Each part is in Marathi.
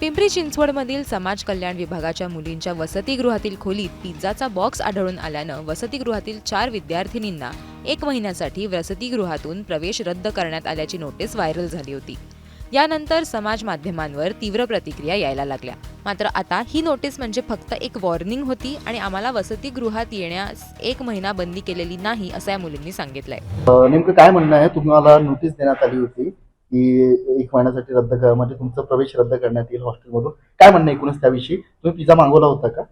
पिंपरी चिंचवडमधील समाज कल्याण विभागाच्या मुलींच्या वसतिगृहातील खोलीत पिझ्झाचा बॉक्स आढळून आल्यानं वसतिगृहातील चार विद्यार्थिनींना एक महिन्यासाठी वसतिगृहातून प्रवेश रद्द करण्यात आल्याची नोटीस व्हायरल झाली होती. यानंतर समाज माध्यमांवर तीव्र प्रतिक्रिया यायला लागल्या. मात्र आता ही नोटीस म्हणजे फक्त एक वॉर्निंग होती आणि आम्हाला वसतिगृहात येण्यास एक महिना बंदी केलेली नाही असं या मुलींनी सांगितलंय. नेमकं काय म्हणणं आहे? तुम्हाला नोटीस देण्यात आली होती. की एक महिन्यासाठी रद्द कर म्हणजे तुमचा प्रवेश रद्द करण्यात येईल हॉस्टेलमधून. काय म्हणणं एकूणच त्याविषयी? तुम्ही पिझ्झा मागवला होता का?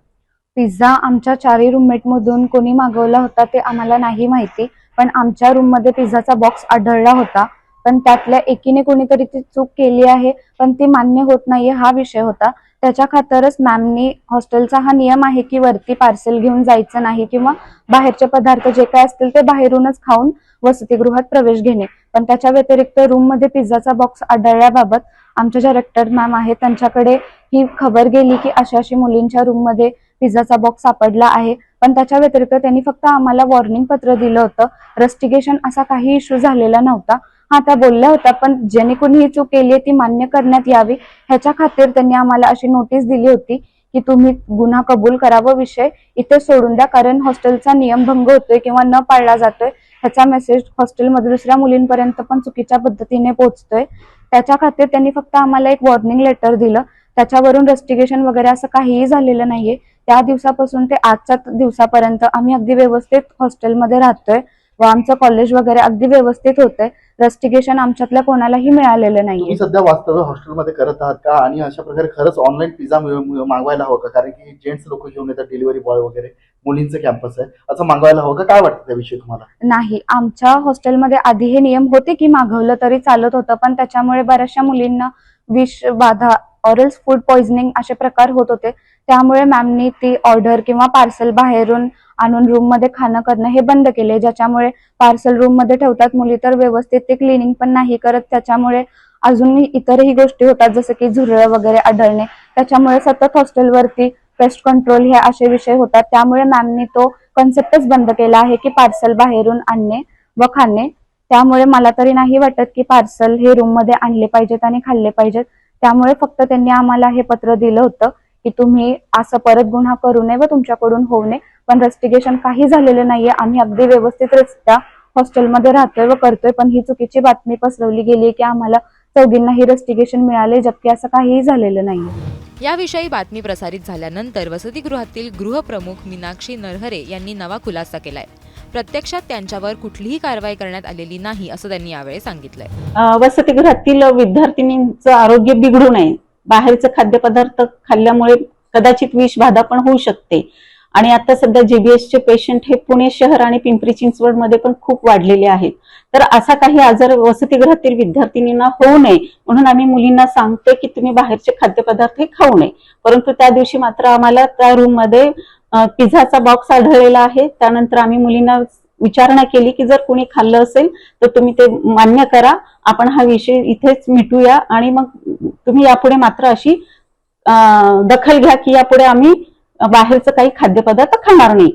पिझ्झा आमच्या चारही रूममेट मधून कोणी मागवला होता ते आम्हाला नाही माहिती पण आमच्या रूममध्ये पिझ्झाचा बॉक्स आढळला होता. पण त्यातल्या एकीने कोणीतरी ती चूक केली आहे पण ती मान्य होत नाहीये हा विषय होता. त्याच्या खातरच मॅमनी हॉस्टेलचा हा नियम आहे की वरती पार्सल घेऊन जायचं नाही किंवा बाहेरचे पदार्थ जे काय असतील ते बाहेरूनच खाऊन वसतिगृहात प्रवेश घेणे. पण त्याच्या व्यतिरिक्त रूममध्ये पिझ्झाचा बॉक्स आढळल्याबाबत आमच्या ज्या रेक्टर मॅम आहेत त्यांच्याकडे ही खबर गेली की अशा अशी मुलींच्या रूममध्ये पिझ्झाचा बॉक्स सापडला आहे. पण त्याच्या व्यतिरिक्त त्यांनी फक्त आम्हाला वॉर्निंग पत्र दिलं होतं. रस्टिगेशन असा काही इश्यू झालेला नव्हता. हा त्या बोलल्या होत्या पण ज्याने कोणी ही चूक केली आहे ती मान्य करण्यात यावी. ह्याच्या खातीर त्यांनी आम्हाला अशी नोटीस दिली होती की तुम्ही गुन्हा कबूल करावा विषय इथे सोडून द्या कारण हॉस्टेलचा नियम भंग होतोय किंवा न पाळला जातोय ह्याचा मेसेज हॉस्टेलमध्ये दुसऱ्या मुलींपर्यंत पण चुकीच्या पद्धतीने पोहोचतोय. त्याच्या खातीर त्यांनी फक्त आम्हाला एक वॉर्निंग लेटर दिलं. त्याच्यावरून रेस्टिगेशन वगैरे असं काहीही झालेलं नाहीये. त्या दिवसापासून ते आजच्या दिवसापर्यंत आम्ही अगदी व्यवस्थित हॉस्टेलमध्ये राहतोय. व आमचं कॉलेज वगैरे अगदी व्यवस्थित होतंय. रेस्टिगेशन आमच्यातल्या कोणालाही मिळालेलं नाहीये. तुम्ही सध्या वास्तव्य हॉस्टेलमध्ये करत आहात का? आणि अशा प्रकारे खरंच ऑनलाईन पिझ्झा मागवायला हवं का? कारण की जेंट्स लोक घेऊन येतात डिलिव्हरी बॉय वगैरे मुलींचं कॅम्पस आहे. असं मागवायला हवं का? काय वाटतं त्याविषयी तुम्हाला? नाही आमच्या हॉस्टेलमध्ये आधी हे नियम होते की मागवलं तरी चालत होतं पण त्याच्यामुळे बऱ्याचशा मुलींना विष बाधा ऑरल्स फूड पॉइझनिंग असे प्रकार होत होते. त्यामुळे मॅमनी ती ऑर्डर किंवा पार्सल बाहेरून आणून रूममध्ये खाणं करणं हे बंद केले ज्याच्यामुळे पार्सल रूममध्ये ठेवतात मुली तर व्यवस्थित ते क्लिनिंग पण नाही करत. त्याच्यामुळे अजूनही इतरही गोष्टी होतात जसं की झुरळ वगैरे आढळणे. त्याच्यामुळे सतत हॉस्टेलवरती पेस्ट कंट्रोल हे असे विषय होतात. त्यामुळे मॅमनी तो कन्सेप्टच बंद केला आहे की पार्सल बाहेरून आणणे व खाणे. त्यामुळे मला तरी नाही वाटत की पार्सल हे रूममध्ये आणले पाहिजेत आणि खाल्ले पाहिजेत. त्यामुळे फक्त त्यांनी आम्हाला हे पत्र दिलं होतं. की तुम्ही असं परत गुन्हा करू नये व तुमच्याकडून होऊ नये. पण रेस्टिगेशन काही झालेलं नाहीये. आम्ही अगदी व्यवस्थितरित्या हॉस्टेलमध्ये राहतोय व करतोय. पण ही चुकीची बातमी पसरवली गेली की आम्हाला चौघींनाही रेस्टिगेशन मिळाले जबकि असं काहीही झालेलं नाहीये. याविषयी बातमी प्रसारित झाल्यानंतर वसतिगृहातील गृहप्रमुख मीनाक्षी नरहरे यांनी नवा खुलासा केलाय. प्रत्यक्षात त्यांच्यावर कुठलीही कारवाई करण्यात आलेली नाही असं त्यांनी यावेळी सांगितलंय. वसतिगृहातील विद्यार्थिनींचं आरोग्य बिघडू नये. बाहेरचे खाद्यपदार्थ खाल्ल्यामुळे कदाचित विषबाधा पण होऊ शकते. आणि आता सध्या जीबीएसचे पेशंट हे पुणे शहर आणि पिंपरी चिंचवडमध्ये पण खूप वाढलेले आहेत. तर असा काही आजार वसतिगृहातील विद्यार्थिनींना होऊ नये म्हणून आम्ही मुलींना सांगते की तुम्ही बाहेरचे खाद्यपदार्थ हे खाऊ नये. परंतु त्या दिवशी मात्र आम्हाला त्या रूममध्ये पिझ्झाचा बॉक्स आढळलेला आहे. त्यानंतर आम्ही मुलींना विचारणा केली की जर कोणी खाल्लं असेल तर तुम्ही ते मान्य करा. आपण हा विषय इथेच मिटूया आणि मग तुम्ही यापुढे मात्र अशी दखल घ्या की यापुढे आम्ही बाहेरचं काही खाद्यपदार्थ खाणार नाही.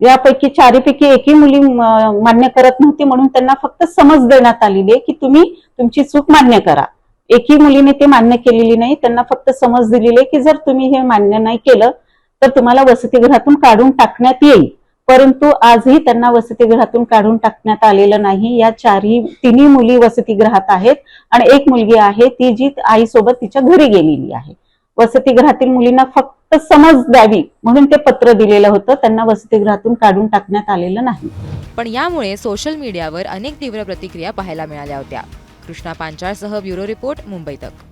यापैकी चारीपैकी एकही मुली मान्य करत नव्हती म्हणून त्यांना फक्त समज देण्यात आलेली आहे की तुम्ही तुमची चूक मान्य करा. एकही मुलीने ते मान्य केलेली नाही त्यांना फक्त समज दिलेली आहे की जर तुम्ही हे मान्य नाही केलं तर तुम्हाला वसतिगृहातून काढून टाकण्यात येईल. परंतु आजही त्यांना वसतिगृहातून काढून टाकण्यात आलेलं नाही. या चारही तिन्ही मुली वसतिगृहात आहेत आणि एक मुलगी आहे ती जी आईसोबत तिच्या घरी गेलेली आहे. वसतिगृहातील मुलींना फक्त समज द्यावी म्हणून ते पत्र दिलेलं होतं. त्यांना वसतिगृहातून काढून टाकण्यात आलेलं नाही. पण यामुळे सोशल मीडियावर अनेक तीव्र प्रतिक्रिया पाहायला मिळाल्या होत्या. कृष्णा पांचाळसह ब्युरो रिपोर्ट मुंबई तक.